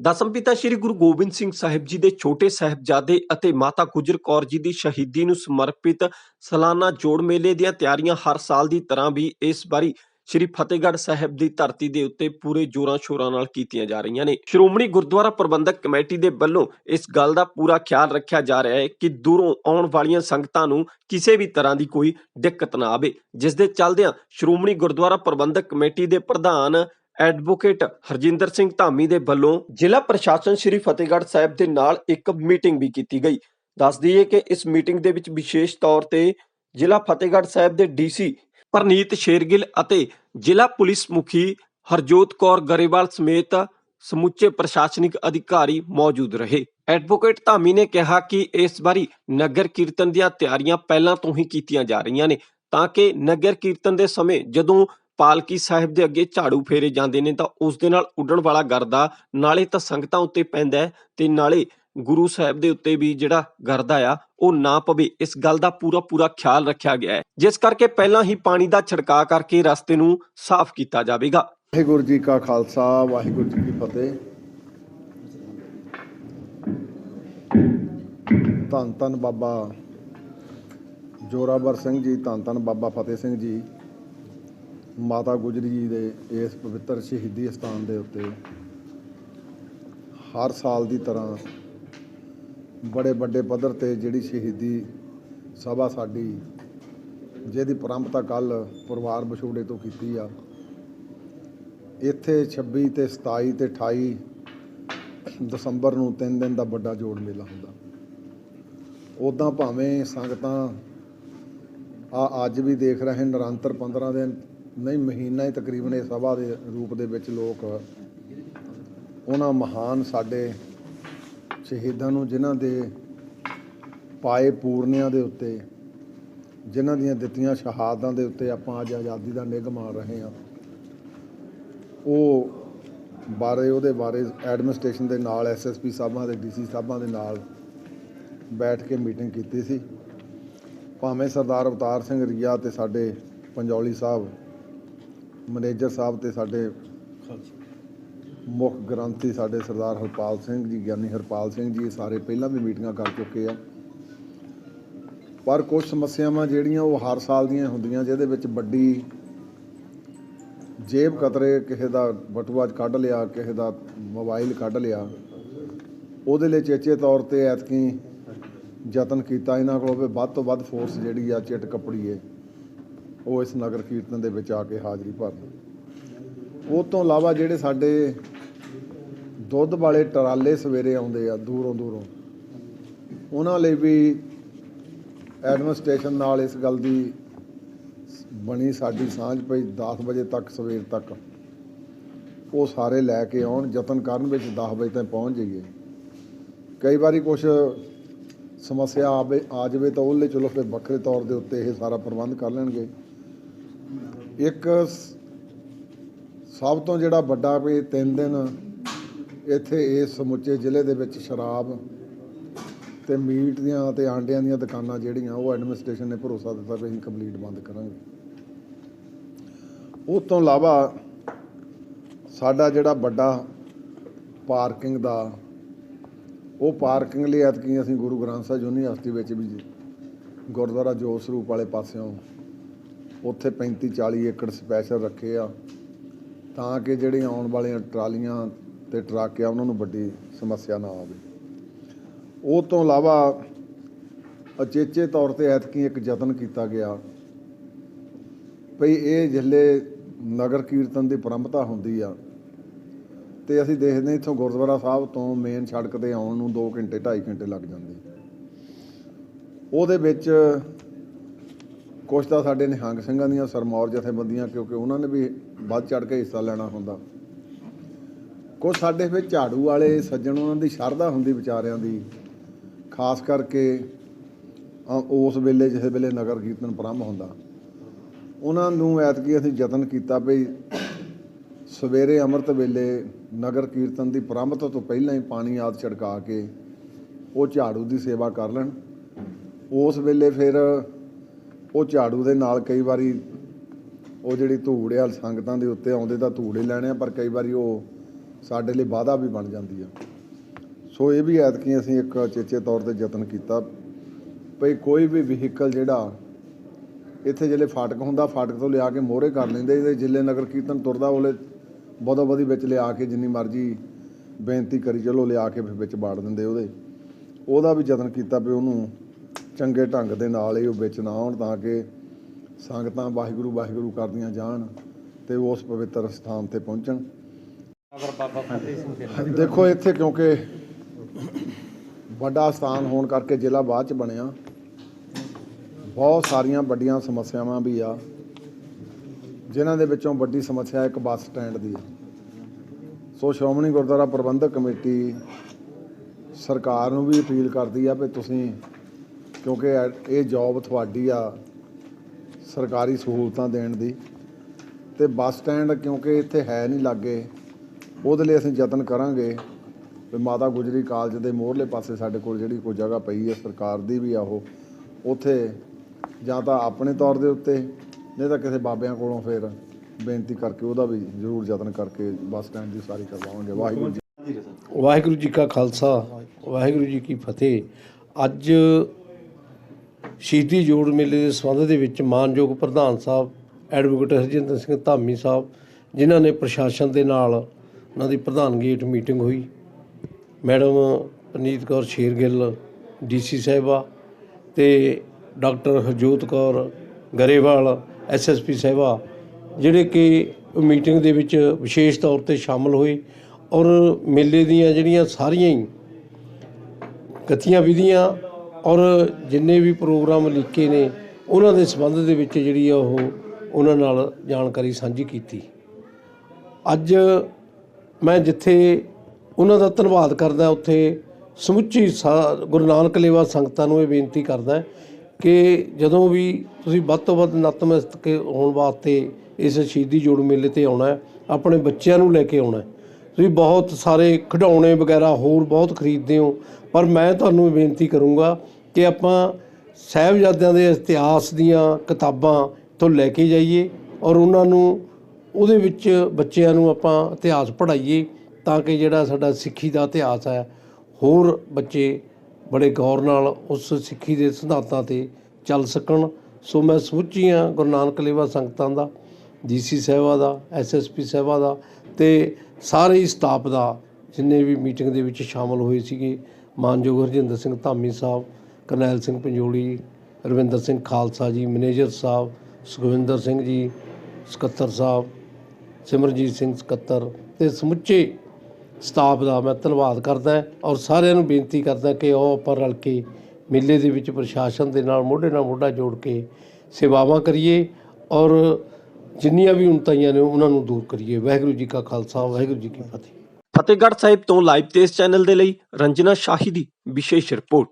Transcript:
ਦਸਮ ਪਿਤਾ ਸ੍ਰੀ ਗੁਰੂ ਗੋਬਿੰਦ ਸਿੰਘ ਸਾਹਿਬ ਜੀ ਦੇ ਛੋਟੇ ਸਾਹਿਬਜ਼ਾਦੇ ਅਤੇ ਮਾਤਾ ਗੁਜਰ ਕੌਰ ਜੀ ਦੀ ਸ਼ਹੀਦੀ ਨੂੰ ਸਮਰਪਿਤ ਸਾਲਾਨਾ ਜੋੜ ਮੇਲੇ ਦੀਆਂ ਤਿਆਰੀਆਂ ਹਰ ਸਾਲ ਦੀ ਤਰ੍ਹਾਂ ਵੀ ਇਸ ਵਾਰੀ ਸ੍ਰੀ ਫਤਿਹਗੜ੍ਹ ਸਾਹਿਬ ਦੀ ਧਰਤੀ ਦੇ ਉੱਤੇ ਪੂਰੇ ਜੋਰਾਂ ਸ਼ੋਰਾਂ ਨਾਲ ਕੀਤੀਆਂ ਜਾ ਰਹੀਆਂ ਨੇ। ਸ਼੍ਰੋਮਣੀ ਗੁਰਦੁਆਰਾ ਪ੍ਰਬੰਧਕ ਕਮੇਟੀ ਦੇ ਵੱਲੋਂ ਇਸ ਗੱਲ ਦਾ ਪੂਰਾ ਖਿਆਲ ਰੱਖਿਆ ਜਾ ਰਿਹਾ ਹੈ ਕਿ ਦੂਰੋਂ ਆਉਣ ਵਾਲੀਆਂ ਸੰਗਤਾਂ ਨੂੰ ਕਿਸੇ ਵੀ ਤਰ੍ਹਾਂ ਦੀ ਕੋਈ ਦਿੱਕਤ ਨਾ ਆਵੇ। ਜਿਸ ਦੇ ਚੱਲਦਿਆਂ ਸ਼੍ਰੋਮਣੀ ਗੁਰਦੁਆਰਾ ਪ੍ਰਬੰਧਕ ਕਮੇਟੀ ਦੇ ਪ੍ਰਧਾਨ ਐਡਵੋਕੇਟ ਹਰਜਿੰਦਰ ਸਿੰਘ ਧਾਮੀ ਦੇ ਵੱਲੋਂ ਜ਼ਿਲ੍ਹਾ ਪ੍ਰਸ਼ਾਸਨ ਸ੍ਰੀ ਫਤਿਹਗੜ੍ਹ ਸਾਹਿਬ ਦੇ ਨਾਲ ਇੱਕ ਮੀਟਿੰਗ ਵੀ ਕੀਤੀ ਗਈ। ਦੱਸ ਦਈਏ ਕਿ ਇਸ ਮੀਟਿੰਗ ਦੇ ਵਿੱਚ ਵਿਸ਼ੇਸ਼ ਤੌਰ ਤੇ ਜ਼ਿਲ੍ਹਾ ਫਤਿਹਗੜ੍ਹ ਸਾਹਿਬ ਦੇ ਡੀਸੀ ਪ੍ਰਨੀਤ ਸ਼ੇਰਗਿੱਲ ਅਤੇ ਜ਼ਿਲ੍ਹਾ ਪੁਲਿਸ ਮੁਖੀ ਹਰਜੋਤ ਕੌਰ ਗਰੇਵਾਲ ਸਮੇਤ ਸਮੁੱਚੇ ਪ੍ਰਸ਼ਾਸਨਿਕ ਅਧਿਕਾਰੀ ਮੌਜੂਦ ਰਹੇ। ਐਡਵੋਕੇਟ ਧਾਮੀ ਨੇ ਕਿਹਾ ਕਿ ਇਸ ਵਾਰੀ ਨਗਰ ਕੀਰਤਨ ਦੀਆਂ ਤਿਆਰੀਆਂ ਪਹਿਲਾਂ ਤੋਂ ਹੀ ਕੀਤੀਆਂ ਜਾ ਰਹੀਆਂ ਨੇ, ਤਾਂ ਕਿ ਨਗਰ ਕੀਰਤਨ ਦੇ ਸਮੇਂ ਜਦੋਂ ਪਾਲਕੀ ਸਾਹਿਬ ਦੇ ਅੱਗੇ ਝਾੜੂ ਫੇਰੇ ਜਾਂਦੇ ਨੇ ਤਾਂ ਉਸ ਦੇ ਨਾਲ ਉੱਡਣ ਵਾਲਾ ਗਰਦਾ ਨਾਲੇ ਤਾਂ ਸੰਗਤਾਂ ਉੱਤੇ ਪੈਂਦਾ ਤੇ ਨਾਲੇ ਗੁਰੂ ਸਾਹਿਬ ਦੇ ਉੱਤੇ ਵੀ ਜਿਹੜਾ ਗਰਦਾ ਆ, ਉਹ ਨਾ ਪਵੇ। ਇਸ ਗੱਲ ਦਾ ਪੂਰਾ ਪੂਰਾ ਖਿਆਲ ਰੱਖਿਆ ਗਿਆ ਹੈ। ਜਿਸ ਕਰਕੇ ਪਹਿਲਾਂ ਹੀ ਪਾਣੀ ਦਾ ਛਿੜਕਾਅ ਕਰਕੇ ਰਸਤੇ ਨੂੰ ਸਾਫ਼ ਕੀਤਾ ਜਾਵੇਗਾ। ਵਾਹਿਗੁਰੂ ਜੀ ਕਾ ਖਾਲਸਾ, ਵਾਹਿਗੁਰੂ ਜੀ ਕੀ ਫਤਿਹ। ਧੰਨ ਧੰਨ ਬਾਬਾ ਜੋਰਾਵਰ ਸਿੰਘ ਜੀ, ਧੰਨ ਧੰਨ ਬਾਬਾ ਫਤਿਹ ਸਿੰਘ ਜੀ। ਮਾਤਾ ਗੁਜਰੀ ਜੀ ਦੇ ਇਸ ਪਵਿੱਤਰ ਸ਼ਹੀਦੀ ਸਥਾਨ ਦੇ ਉੱਤੇ ਹਰ ਸਾਲ ਦੀ ਤਰ੍ਹਾਂ ਬੜੇ ਵੱਡੇ ਪੱਧਰ ਤੇ ਜਿਹੜੀ ਸ਼ਹੀਦੀ ਸਭਾ ਸਾਡੀ, ਜਿਹਦੀ ਪ੍ਰੰਪਤਾ ਕੱਲ ਪਰਿਵਾਰ ਵਿਛੋੜੇ ਤੋਂ ਕੀਤੀ ਆ। ਇੱਥੇ 26 ਤੇ 27 ਤੇ 28 ਦਸੰਬਰ ਨੂੰ ਤਿੰਨ ਦਿਨ ਦਾ ਵੱਡਾ ਜੋੜ ਮੇਲਾ ਹੁੰਦਾ। ਉਦਾਂ ਭਾਵੇਂ ਸੰਗਤਾਂ ਆ ਅੱਜ ਵੀ ਦੇਖ ਰਹੇ ਨਿਰੰਤਰ 15 ਦਿਨ ਨਹੀਂ, ਮਹੀਨਾ ਹੀ ਤਕਰੀਬਨ ਇਹ ਸਭਾ ਦੇ ਰੂਪ ਦੇ ਵਿੱਚ ਲੋਕ ਉਹਨਾਂ ਮਹਾਨ ਸਾਡੇ ਸ਼ਹੀਦਾਂ ਨੂੰ ਜਿਨ੍ਹਾਂ ਦੇ ਪਾਏ ਪੂਰਨਿਆਂ ਦੇ ਉੱਤੇ, ਜਿਨ੍ਹਾਂ ਦੀਆਂ ਦਿੱਤੀਆਂ ਸ਼ਹਾਦਤਾਂ ਦੇ ਉੱਤੇ ਆਪਾਂ ਅੱਜ ਆਜ਼ਾਦੀ ਦਾ ਨਿੱਘ ਮਾਰ ਰਹੇ ਹਾਂ। ਉਹ ਬਾਰੇ, ਉਹਦੇ ਬਾਰੇ ਐਡਮਿਨਿਸਟ੍ਰੇਸ਼ਨ ਦੇ ਨਾਲ ਐਸਐਸਪੀ ਸਾਹਿਬਾਂ ਦੇ ਡੀਸੀ ਸਾਹਿਬਾਂ ਦੇ ਨਾਲ ਬੈਠ ਕੇ ਮੀਟਿੰਗ ਕੀਤੀ ਸੀ। ਭਾਵੇਂ ਸਰਦਾਰ ਅਵਤਾਰ ਸਿੰਘ ਰੀਆ ਤੇ ਸਾਡੇ ਪੰਜੌਲੀ ਸਾਹਿਬ ਮੈਨੇਜਰ ਸਾਹਿਬ ਤੇ ਸਾਡੇ ਮੁੱਖ ਗ੍ਰੰਥੀ ਸਾਡੇ ਸਰਦਾਰ ਹਰਪਾਲ ਸਿੰਘ ਜੀ, ਗਿਆਨੀ ਹਰਪਾਲ ਸਿੰਘ ਜੀ ਸਾਰੇ ਪਹਿਲਾਂ ਵੀ ਮੀਟਿੰਗਾਂ ਕਰ ਚੁੱਕੇ ਆ। ਪਰ ਕੁਝ ਸਮੱਸਿਆਵਾਂ ਜਿਹੜੀਆਂ ਉਹ ਹਰ ਸਾਲ ਦੀਆਂ ਹੁੰਦੀਆਂ ਜਿਹਦੇ ਵਿੱਚ ਵੱਡੀ ਜੇਬ ਕਤਰੇ, ਕਿਸੇ ਦਾ ਬਟੂਆ ਕੱਢ ਲਿਆ, ਕਿਸੇ ਦਾ ਮੋਬਾਈਲ ਕੱਢ ਲਿਆ, ਉਹਦੇ ਲਈ ਚੇਚੇ ਤੌਰ ਤੇ ਐਤਕੀ ਯਤਨ ਕੀਤਾ ਇਹਨਾਂ ਕੋਲ ਵੀ ਵੱਧ ਤੋਂ ਵੱਧ ਫੋਰਸ ਜਿਹੜੀ ਆ ਚਿੱਟ ਕੱਪੜੀਏ। ਉਹ ਇਸ ਨਗਰ ਕੀਰਤਨ ਦੇ ਵਿੱਚ ਆ ਕੇ ਹਾਜ਼ਰੀ ਭਰਨ। ਉਹ ਤੋਂ ਇਲਾਵਾ ਜਿਹੜੇ ਸਾਡੇ ਦੁੱਧ ਵਾਲੇ ਟਰਾਲੇ ਸਵੇਰੇ ਆਉਂਦੇ ਆ ਦੂਰੋਂ ਦੂਰੋਂ, ਉਹਨਾਂ ਲਈ ਵੀ ਐਡਮਿਨਿਸਟ੍ਰੇਸ਼ਨ ਨਾਲ ਇਸ ਗੱਲ ਦੀ ਬਣੀ ਸਾਡੀ ਸਾਂਝ ਪਈ 10 ਵਜੇ ਤੱਕ, ਸਵੇਰ ਤੱਕ। ਉਹ ਸਾਰੇ ਲੈ ਕੇ ਆਉਣ, ਯਤਨ ਕਰਨ ਵਿੱਚ 10 ਵਜੇ ਤੱਕ ਪਹੁੰਚ ਜਾਈਏ। ਕਈ ਵਾਰੀ ਕੁਝ ਸਮੱਸਿਆ ਆਵੇ, ਆ ਜਾਵੇ ਤਾਂ ਉਹਲੇ ਚਲੋ ਫਿਰ ਵੱਖਰੇ ਤੌਰ ਦੇ ਉੱਤੇ ਇਹ ਸਾਰਾ ਪ੍ਰਬੰਧ ਕਰ ਲੈਣਗੇ। ਇੱਕ ਸਭ ਤੋਂ ਜਿਹੜਾ ਵੱਡਾ ਵੀ ਤਿੰਨ ਦਿਨ ਇੱਥੇ ਇਸ ਸਮੁੱਚੇ ਜ਼ਿਲ੍ਹੇ ਦੇ ਵਿੱਚ ਸ਼ਰਾਬ ਤੇ ਮੀਟ ਦੀਆਂ ਤੇ ਆਂਡਿਆਂ ਦੀਆਂ ਦੁਕਾਨਾਂ ਜਿਹੜੀਆਂ, ਉਹ ਐਡਮਿਨਿਸਟ੍ਰੇਸ਼ਨ ਨੇ ਭਰੋਸਾ ਦਿੱਤਾ ਵੀ ਅਸੀਂ ਕੰਪਲੀਟ ਬੰਦ ਕਰਾਂਗੇ। ਉਸ ਤੋਂ ਇਲਾਵਾ ਸਾਡਾ ਜਿਹੜਾ ਵੱਡਾ ਪਾਰਕਿੰਗ ਦਾ ਉਹ ਪਾਰਕਿੰਗ ਲਈ ਐਤਕੀ ਅਸੀਂ ਗੁਰੂ ਗ੍ਰੰਥ ਸਾਹਿਬ ਯੂਨੀਵਰਸਿਟੀ ਵਿੱਚ ਵੀ ਗੁਰਦੁਆਰਾ ਜੋਤ ਸਰੂਪ ਵਾਲੇ ਪਾਸਿਓਂ ਉੱਥੇ 35 40 ਏਕੜ ਸਪੈਸ਼ਲ ਰੱਖੇ ਆ, ਤਾਂ ਕਿ ਜਿਹੜੀਆਂ ਆਉਣ ਵਾਲੀਆਂ ਟਰਾਲੀਆਂ ਤੇ ਟਰੱਕ ਆ, ਉਹਨਾਂ ਨੂੰ ਵੱਡੀ ਸਮੱਸਿਆ ਨਾ ਆਵੇ। ਉਹ ਤੋਂ ਇਲਾਵਾ ਅਚੇਚੇ ਤੌਰ ਤੇ ਐਤਕੀ ਇੱਕ ਯਤਨ ਕੀਤਾ ਗਿਆ ਭਈ ਇਹ ਜਿੱਲੇ ਨਗਰ ਕੀਰਤਨ ਦੀ ਪਰੰਪਰਾ ਹੁੰਦੀ ਆ ਤੇ ਅਸੀਂ ਦੇਖਦੇ ਇੱਥੋਂ ਗੁਰਦੁਆਰਾ ਸਾਹਿਬ ਤੋਂ ਮੇਨ ਸੜਕ ਤੇ ਆਉਣ ਨੂੰ 2 ਘੰਟੇ 2.5 ਘੰਟੇ ਲੱਗ ਜਾਂਦੇ। ਉਹਦੇ ਵਿੱਚ ਕੁਛ ਤਾਂ ਸਾਡੇ ਨਿਹੰਗ ਸਿੰਘਾਂ ਦੀਆਂ ਸਰਮੌਰ ਜਥੇਬੰਦੀਆਂ, ਕਿਉਂਕਿ ਉਹਨਾਂ ਨੇ ਵੀ ਵੱਧ ਚੜ ਕੇ ਹਿੱਸਾ ਲੈਣਾ ਹੁੰਦਾ। ਕੁਛ ਸਾਡੇ ਫਿਰ ਝਾੜੂ ਵਾਲੇ ਸੱਜਣ, ਉਹਨਾਂ ਦੀ ਸ਼ਰਧਾ ਹੁੰਦੀ ਵਿਚਾਰਿਆਂ ਦੀ। ਖਾਸ ਕਰਕੇ ਉਸ ਵੇਲੇ ਜਿਸ ਵੇਲੇ ਨਗਰ ਕੀਰਤਨ ਪ੍ਰਾਰੰਭ ਹੁੰਦਾ। ਉਹਨਾਂ ਨੂੰ ਐਤਕੀ ਅਸੀਂ ਯਤਨ ਕੀਤਾ ਵੀ ਸਵੇਰੇ ਅੰਮ੍ਰਿਤ ਵੇਲੇ ਨਗਰ ਕੀਰਤਨ ਦੀ ਪ੍ਰਾਰੰਭਤਾ ਤੋਂ ਪਹਿਲਾਂ ਹੀ ਪਾਣੀ ਆਦ ਛਿੜਕਾ ਕੇ ਉਹ ਝਾੜੂ ਦੀ ਸੇਵਾ ਕਰ ਲੈਣ। ਉਸ ਵੇਲੇ ਫਿਰ ਉਹ ਝਾੜੂ ਦੇ ਨਾਲ ਕਈ ਵਾਰੀ ਉਹ ਜਿਹੜੀ ਧੂੜ ਆ, ਸੰਗਤਾਂ ਦੇ ਉੱਤੇ ਆਉਂਦੇ ਤਾਂ ਧੂੜੇ ਲੈਣੇ ਆ, ਪਰ ਕਈ ਵਾਰੀ ਉਹ ਸਾਡੇ ਲਈ ਵਾਧਾ ਵੀ ਬਣ ਜਾਂਦੀ ਆ। ਸੋ ਇਹ ਵੀ ਐਤਕੀ ਅਸੀਂ ਇੱਕ ਚੇਚੇ ਤੌਰ ਤੇ ਯਤਨ ਕੀਤਾ ਭਈ ਕੋਈ ਵੀ ਵਹੀਕਲ ਜਿਹੜਾ ਇੱਥੇ ਜਿਹੜੇ ਫਾਟਕ ਹੁੰਦਾ, ਫਾਟਕ ਤੋਂ ਲਿਆ ਕੇ ਮੋਹਰੇ ਕਰ ਲੈਂਦੇ ਇਹਦੇ ਜਿੱਲੇ ਨਗਰ ਕੀਰਤਨ ਤੁਰਦਾ, ਉਹਲੇ ਬਹੁਤਾ ਵਧੀ ਵਿੱਚ ਲਿਆ ਕੇ ਜਿੰਨੀ ਮਰਜ਼ੀ ਬੇਨਤੀ ਕਰੀ ਚਲੋ ਲਿਆ ਕੇ ਫਿਰ ਵਿੱਚ ਬਾੜ ਦਿੰਦੇ ਉਹਦੇ। ਉਹਦਾ ਵੀ ਯਤਨ ਕੀਤਾ ਵੀ ਉਹਨੂੰ ਚੰਗੇ ਢੰਗ ਦੇ ਨਾਲ ਹੀ ਉਹ ਵਿੱਚ ਨਾ ਆਉਣ ਤਾਂ ਕਿ ਸੰਗਤਾਂ ਵਾਹਿਗੁਰੂ ਵਾਹਿਗੁਰੂ ਕਰਦੀਆਂ ਜਾਣ ਤੇ ਉਸ ਪਵਿੱਤਰ ਸਥਾਨ ਤੇ ਪਹੁੰਚਣ। ਦੇਖੋ ਇੱਥੇ ਕਿਉਂਕਿ ਵੱਡਾ ਸਥਾਨ ਹੋਣ ਕਰਕੇ ਜ਼ਿਲ੍ਹਾ ਬਾਅਦ ਚ ਬਣਿਆ। ਬਹੁਤ ਸਾਰੀਆਂ ਵੱਡੀਆਂ ਸਮੱਸਿਆਵਾਂ ਵੀ ਆ। ਜਿਨ੍ਹਾਂ ਦੇ ਵਿੱਚੋਂ ਵੱਡੀ ਸਮੱਸਿਆ ਇੱਕ ਬੱਸ ਸਟੈਂਡ ਦੀ ਹੈ ਸੋ ਸ਼੍ਰੋਮਣੀ ਗੁਰਦੁਆਰਾ ਪ੍ਰਬੰਧਕ ਕਮੇਟੀ ਸਰਕਾਰ ਨੂੰ ਵੀ ਅਪੀਲ ਕਰਦੀ ਆ ਵੀ ਤੁਸੀਂ, ਕਿਉਂਕਿ ਇਹ- ਇਹ ਜੌਬ ਤੁਹਾਡੀ ਆ ਸਰਕਾਰੀ ਸਹੂਲਤਾਂ ਦੇਣ ਦੀ ਤੇ ਬੱਸ ਸਟੈਂਡ ਕਿਉਂਕਿ ਇੱਥੇ ਹੈ ਨਹੀਂ ਲੱਗੇ, ਉਹਦੇ ਲਈ ਅਸੀਂ ਯਤਨ ਕਰਾਂਗੇ ਵੀ ਮਾਤਾ ਗੁਜਰੀ ਕਾਲਜ ਦੇ ਮੋਹਰਲੇ ਪਾਸੇ ਸਾਡੇ ਕੋਲ ਜਿਹੜੀ ਕੋਈ ਜਗ੍ਹਾ ਪਈ ਹੈ ਸਰਕਾਰ ਦੀ ਵੀ ਆ ਉਹ, ਉੱਥੇ ਜਾਂ ਤਾਂ ਆਪਣੇ ਤੌਰ ਦੇ ਉੱਤੇ, ਨਹੀਂ ਤਾਂ ਕਿਸੇ ਬਾਬਿਆਂ ਕੋਲੋਂ ਫਿਰ ਬੇਨਤੀ ਕਰਕੇ ਉਹਦਾ ਵੀ ਜ਼ਰੂਰ ਯਤਨ ਕਰਕੇ ਬੱਸ ਸਟੈਂਡ ਦੀ ਸਾਰੀ ਕਰਵਾਵਾਂਗੇ। ਵਾਹਿਗੁਰੂ ਜੀ ਵਾਹਿਗੁਰੂ ਜੀ ਕਾ ਖਾਲਸਾ ਵਾਹਿਗੁਰੂ ਜੀ ਕੀ ਫਤਿਹ। ਅੱਜ ਸ਼ਹੀਦੀ ਜੋੜ ਮੇਲੇ ਦੇ ਸੰਬੰਧ ਦੇ ਵਿੱਚ ਮਾਨਯੋਗ ਪ੍ਰਧਾਨ ਸਾਹਿਬ ਐਡਵੋਕੇਟ ਹਰਜਿੰਦਰ ਸਿੰਘ ਧਾਮੀ ਸਾਹਿਬ ਜਿਨ੍ਹਾਂ ਨੇ ਪ੍ਰਸ਼ਾਸਨ ਦੇ ਨਾਲ ਉਹਨਾਂ ਦੀ ਪ੍ਰਧਾਨਗੀ ਹੇਠ ਮੀਟਿੰਗ ਹੋਈ। ਮੈਡਮ ਪਨੀਤ ਕੌਰ ਸ਼ੇਰਗਿੱਲ ਡੀਸੀ ਸਾਹਿਬਾ ਤੇ ਡਾਕਟਰ ਹਰਜੋਤ ਕੌਰ ਗਰੇਵਾਲ ਐਸਐਸਪੀ ਸਾਹਿਬਾ ਜਿਹੜੇ ਕਿ ਮੀਟਿੰਗ ਦੇ ਵਿੱਚ ਵਿਸ਼ੇਸ਼ ਤੌਰ ਤੇ ਸ਼ਾਮਲ ਹੋਏ ਔਰ ਮੇਲੇ ਦੀਆਂ ਜਿਹੜੀਆਂ ਸਾਰੀਆਂ ਹੀ ਗਤੀਆਂ ਵਿਧੀਆਂ ਔਰ ਜਿੰਨੇ ਵੀ ਪ੍ਰੋਗਰਾਮ ਲਿਖੇ ਨੇ, ਉਹਨਾਂ ਦੇ ਸੰਬੰਧ ਦੇ ਵਿੱਚ ਜਿਹੜੀ ਆ ਉਹ ਉਹਨਾਂ ਨਾਲ ਜਾਣਕਾਰੀ ਸਾਂਝੀ ਕੀਤੀ। ਅੱਜ ਮੈਂ ਜਿੱਥੇ ਉਹਨਾਂ ਦਾ ਧੰਨਵਾਦ ਕਰਦਾ, ਉੱਥੇ ਸਮੁੱਚੀ ਸਾ- ਗੁਰੂ ਨਾਨਕ ਲੇਵਾ ਸੰਗਤਾਂ ਨੂੰ ਇਹ ਬੇਨਤੀ ਕਰਦਾ ਕਿ ਜਦੋਂ ਵੀ ਤੁਸੀਂ ਵੱਧ ਤੋਂ ਵੱਧ ਨਤਮਸਤਕ ਹੋਣ ਵਾਸਤੇ ਇਸ ਸ਼ਹੀਦੀ ਜੋੜ ਮੇਲੇ ਤੇ ਆਉਣਾ ਆਪਣੇ ਬੱਚਿਆਂ ਨੂੰ ਲੈ ਕੇ ਆਉਣਾ ਤੁਸੀਂ ਬਹੁਤ ਸਾਰੇ ਖਿਡੌਣੇ ਵਗੈਰਾ ਹੋਰ ਬਹੁਤ ਖਰੀਦਦੇ ਹੋ, ਪਰ ਮੈਂ ਤੁਹਾਨੂੰ ਇਹ ਬੇਨਤੀ ਕਰੂੰਗਾ ਕਿ ਆਪਾਂ ਸਾਹਿਬਜ਼ਾਦਿਆਂ ਦੇ ਇਤਿਹਾਸ ਦੀਆਂ ਕਿਤਾਬਾਂ ਤੋਂ ਲੈ ਕੇ ਜਾਈਏ ਔਰ ਉਹਨਾਂ ਨੂੰ, ਉਹਦੇ ਵਿੱਚ ਬੱਚਿਆਂ ਨੂੰ ਆਪਾਂ ਇਤਿਹਾਸ ਪੜ੍ਹਾਈਏ ਤਾਂ ਕਿ ਜਿਹੜਾ ਸਾਡਾ ਸਿੱਖੀ ਦਾ ਇਤਿਹਾਸ ਹੈ, ਹੋਰ ਬੱਚੇ ਬੜੇ ਗੌਰ ਨਾਲ ਉਸ ਸਿੱਖੀ ਦੇ ਸਿਧਾਂਤਾਂ ਤੇ ਚੱਲ ਸਕਣ। ਸੋ ਮੈਂ ਸਮੁੱਚੀਆਂ ਗੁਰੂ ਨਾਨਕ ਲੇਵਾ ਸੰਗਤਾਂ ਦਾ। ਡੀਸੀ ਸਾਹਿਬਾ ਦਾ ਐਸਐਸਪੀ ਸਾਹਿਬਾ ਦਾ ਤੇ ਸਾਰੇ ਹੀ ਸਟਾਫ ਦਾ ਜਿੰਨੇ ਵੀ ਮੀਟਿੰਗ ਦੇ ਵਿੱਚ ਸ਼ਾਮਲ ਹੋਏ ਸੀਗੇ, ਮਾਨਯੋਗ ਹਰਜਿੰਦਰ ਸਿੰਘ ਧਾਮੀ ਸਾਹਿਬ, ਕਰਨੈਲ ਸਿੰਘ ਪੰਜੋਲੀ, ਰਵਿੰਦਰ ਸਿੰਘ ਖਾਲਸਾ ਜੀ, ਮੈਨੇਜਰ ਸਾਹਿਬ, ਸੁਖਵਿੰਦਰ ਸਿੰਘ ਜੀ, ਸਕੱਤਰ ਸਾਹਿਬ, ਸਿਮਰਜੀਤ ਸਿੰਘ ਸਕੱਤਰ ਤੇ ਸਮੁੱਚੇ ਸਟਾਫ ਦਾ ਮੈਂ ਧੰਨਵਾਦ ਕਰਦਾ ਔਰ ਸਾਰਿਆਂ ਨੂੰ ਬੇਨਤੀ ਕਰਦਾ ਕਿ ਉਹ ਆਪਾਂ ਰਲ ਕੇ ਮੇਲੇ ਦੇ ਵਿੱਚ ਪ੍ਰਸ਼ਾਸਨ ਦੇ ਨਾਲ ਮੋਢੇ ਨਾਲ ਮੋਢਾ ਜੋੜ ਕੇ ਸੇਵਾਵਾਂ ਕਰੀਏ ਔਰ ਜਿੰਨੀਆਂ ਵੀ ਉਣਤਾਈਆਂ ਨੇ ਉਹਨਾਂ ਨੂੰ ਦੂਰ ਕਰੀਏ। ਵਾਹਿਗੁਰੂ ਜੀ ਕਾ ਖਾਲਸਾ, ਵਾਹਿਗੁਰੂ ਜੀ ਕੀ ਫਤਿਹ। ਫਤਿਹਗੜ੍ਹ ਸਾਹਿਬ ਤੋਂ ਲਾਈਵ ਤੇਜ਼ ਚੈਨਲ ਦੇ ਲਈ ਰੰਜਨਾ ਸ਼ਾਹੀ ਦੀ ਵਿਸ਼ੇਸ਼ ਰਿਪੋਰਟ।